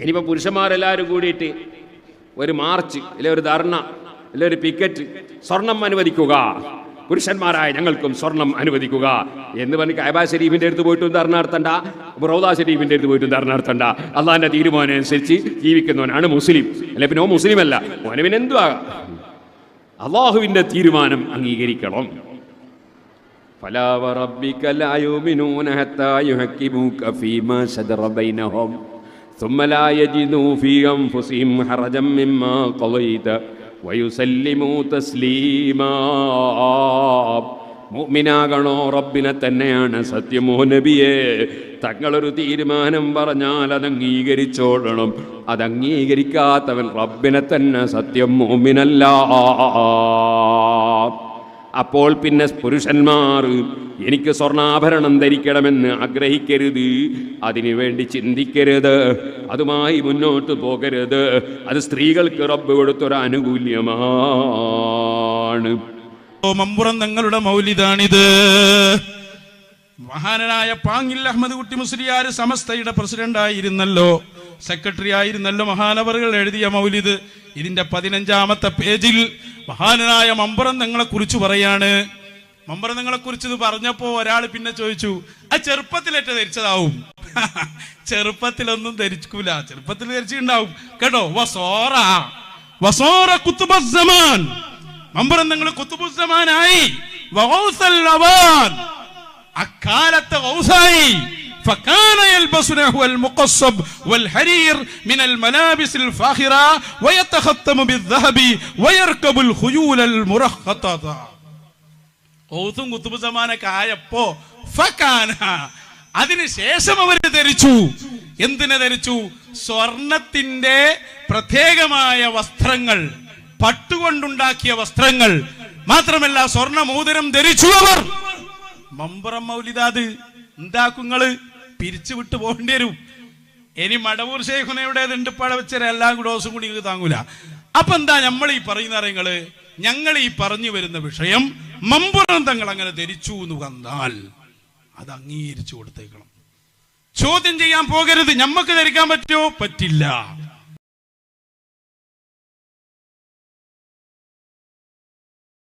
ഇനിയിപ്പോൾ പുരുഷന്മാരെല്ലാവരും കൂടിയിട്ട് ഒരു മാർച്ച് അല്ലെ ഒരു ധർണ അല്ലെ ഒരു പിക്കറ്റ് സ്വർണം അനുവദിക്കുക. പുരുഷന്മാരായ ഞങ്ങൾക്കും സ്വർണം അനുവദിക്കുക. എന്ന് പറഞ്ഞ് കൈബ ഷരീഫിന്റെ അടുത്ത് പോയിട്ടും ധർണാർത്ഥണ്ട റൗദ ഷരീഫിന്റെ അടുത്ത് പോയിട്ടും ധർണാർത്ഥണ്ട അള്ളാഹിന്റെ തീരുമാനം അനുസരിച്ച് ജീവിക്കുന്നവനാണ് മുസ്ലിം. അല്ലെ പിന്നെ ഓ മുസ്ലിം അല്ല ഓനെ എന്തുവാ? എന്തു അള്ളാഹുവിന്റെ തീരുമാനം അംഗീകരിക്കണം. ഫലാ റബ്ബിക ലാ യുമിനൂന ഹത്താ യുഹക്കിമുക ഫീമാ ثم لا يجدوا في أنفسهم حرجا مما قضيت ويسلموا تسليما മുഅ്മിനാകണോ റബ്ബിനെ തന്നെയാണ് സത്യമോ നബിയെ തങ്ങളൊരു തീരുമാനം പറഞ്ഞാൽ അത് അംഗീകരിച്ചോളണം അത് അംഗീകരിക്കാത്തവൻ റബ്ബിനെ തന്നെ സത്യം മോമിനല്ല അപ്പോൾ പിന്നെ പുരുഷന്മാർ എനിക്ക് സ്വർണാഭരണം ധരിക്കണമെന്ന് ആഗ്രഹിക്കരുത്. അതിനുവേണ്ടി ചിന്തിക്കരുത്. അതുമായി മുന്നോട്ട് പോകരുത്. അത് സ്ത്രീകൾക്ക് റബ്ബ് കൊടുത്തൊരു ആനുകൂല്യമാണ്. ഓ മമ്പുറം തങ്ങളുടെ മൗലിദാണിത് മഹാനായ പാങ്ങിൽ അഹമ്മദ് കുട്ടി മുസ്ലിയാർ സമസ്തയുടെ പ്രസിഡന്റായിരുന്നല്ലോ. സെക്രട്ടറി ആയിരുന്നല്ലോ മഹാനവറുകൾ എഴുതിയ മൗലിദ്. ഇതിന്റെ പതിനഞ്ചാമത്തെ പേജിൽ മഹാനായ മമ്പറം തങ്ങളെ കുറിച്ച് പറയാണ്. മമ്പറം തങ്ങളെ കുറിച്ച് ഇത് പറഞ്ഞപ്പോ ഒരാൾ പിന്നെ ചോദിച്ചു ആ ചെറുപ്പത്തിലേറ്റ ധരിച്ചതാവും. ചെറുപ്പത്തിലൊന്നും ധരിക്കൂല. ചെറുപ്പത്തിൽ ധരിച്ചിട്ടുണ്ടാവും. കേട്ടോ? വസോറ. വസോറ കുത്തുബസ്സമാൻ. മമ്പറം നിങ്ങൾ കുത്തുബുസമാനായി അക്കാലത്തെ ഔസായി فكان يلبس نحو المقصب والحرير من الملابس الفاخرة ويتختم بالذهب ويركب الخيول المرخطة ഔത്തും കുത്തുബ് സമാനൊക്കെ ആയപ്പോ ഫക്കാന അതിനുശേഷം അവര് ധരിച്ചു എന്തിനെ ധരിച്ചു സ്വർണത്തിന്റെ പ്രത്യേകമായ വസ്ത്രങ്ങൾ പട്ടുകൊണ്ടുണ്ടാക്കിയ വസ്ത്രങ്ങൾ മാത്രമല്ല സ്വർണ്ണ മോതിരം ധരിച്ചു അവർ മമ്പുറം മൗലിദാദ് എന്താക്കുങ്ങൾ പിരിച്ചു വിട്ടു പോകേണ്ടി വരും. ഇനി മടവൂർ ശേഖുനയുടേതുണ്ട് വെച്ചാൽ എല്ലാം കൂടെ ദിവസം കൂടി താങ്ങൂല. അപ്പൊ എന്താ നമ്മൾ ഈ പറയുന്ന അറിയങ്ങൾ ഞങ്ങൾ ഈ പറഞ്ഞു വരുന്ന വിഷയം മമ്പുറം തങ്ങൾ അങ്ങനെ ധരിച്ചു എന്ന് വന്നാൽ അത് അംഗീകരിച്ചു കൊടുത്തേക്കണം. ചോദ്യം ചെയ്യാൻ പോകരുത്. ഞമ്മക്ക് ധരിക്കാൻ പറ്റുമോ പറ്റില്ല.